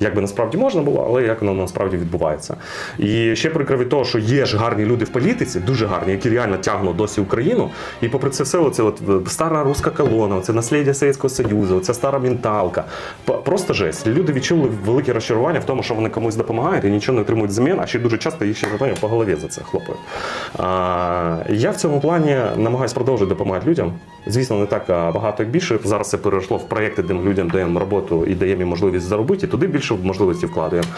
Як би насправді можна було, але як воно насправді відбувається. І ще прикро від того, що є ж гарні люди в політиці, дуже гарні, які реально тягнуть досі Україну. І попри це все, оце от е, стара руська колона, це наслідя Совєтського Союзу, це стара менталка. Просто жесть. Люди відчули велике розчарування в тому, що вони комусь допомагають і нічого не отримують взамін, а ще дуже часто їх ще по голові за це хлопають. Я в цьому плані намагаюся продовжувати допомагати людям. Звісно, не так багато, як більше. Зараз це перейшло в проєкти, де людям даємо роботу і даємо їм можливість заробити, і туди більше можливості вкладаємо,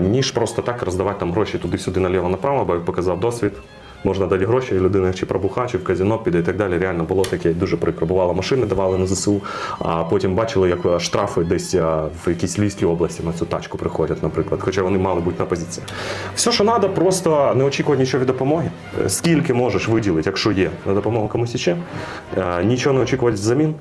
ніж просто так роздавати там гроші туди-сюди наліво-направо, бо як показав досвід. Можна дати гроші, і людина чи пробуха, чи в казино піде і так далі. Реально було таке дуже прикро. Бувало, машини давали на ЗСУ, а потім бачили, як е, штрафи десь е, в якійсь Львівській області на цю тачку приходять, наприклад, хоча вони мали бути на позиціях. Все, що треба, просто не очікувати нічого від допомоги. Е, Скільки можеш виділити, якщо є на допомогу комусь іще, нічого не очікувати взамін.